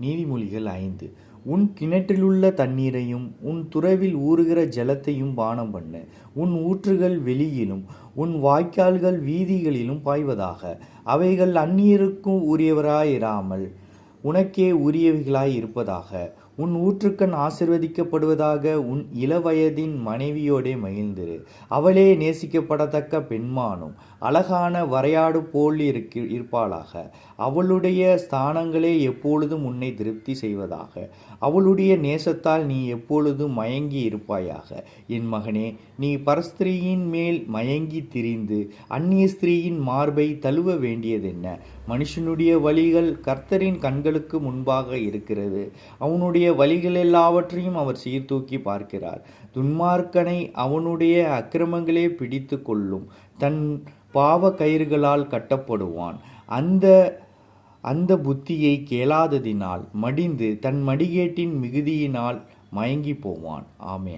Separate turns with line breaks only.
நீதிமொழிகள் ஐந்து உன் கிணற்றிலுள்ள தண்ணீரையும் உன் துறவில் ஊறுகிற ஜலத்தையும் பானம் பண்ணு. உன் ஊற்றுகள் வெளியிலும் உன் வாய்க்கால்கள் வீதிகளிலும் பாய்வதாக. அவைகள் அந்நியருக்கும் உரியவராயிராமல் உனக்கே உரியவைகளாய் இருப்பதாக. உன் ஊற்றுக்கண் ஆசிர்வதிக்கப்படுவதாக உன் இளவயதின் மனைவியோடே மகிழ்ந்திரு. அவளே நேசிக்கப்படத்தக்க பெண்மானும் அழகான வரையாடு போல் இருக்கு இருப்பாளாக. அவளுடைய ஸ்தானங்களே எப்பொழுதும் உன்னை திருப்தி செய்வதாக. அவளுடைய நேசத்தால் நீ எப்பொழுதும் மயங்கி இருப்பாயாக. என் மகனே நீ பரஸ்திரீயின் மேல் மயங்கி திரிந்து அந்நிய ஸ்திரீயின் மார்பை தழுவ வேண்டியதென்ன? மனுஷனுடைய வழிகள் கர்த்தரின் கண்களுக்கு முன்பாக இருக்கிறது. அவனுடைய வழிகள் எல்லாவற்றையும் அவர் சீர்தூக்கி பார்க்கிறார். துன்மார்க்கனை அவனுடைய அக்கிரமங்களே பிடித்து கொள்ளும். தன் பாவ கயிறுகளால் கட்டப்படுவான். அந்த அந்த புத்தியை கேளாததினால் மடிந்து தன் மடிகேட்டின் மிகுதியினால் மயங்கி போவான். ஆமேன்.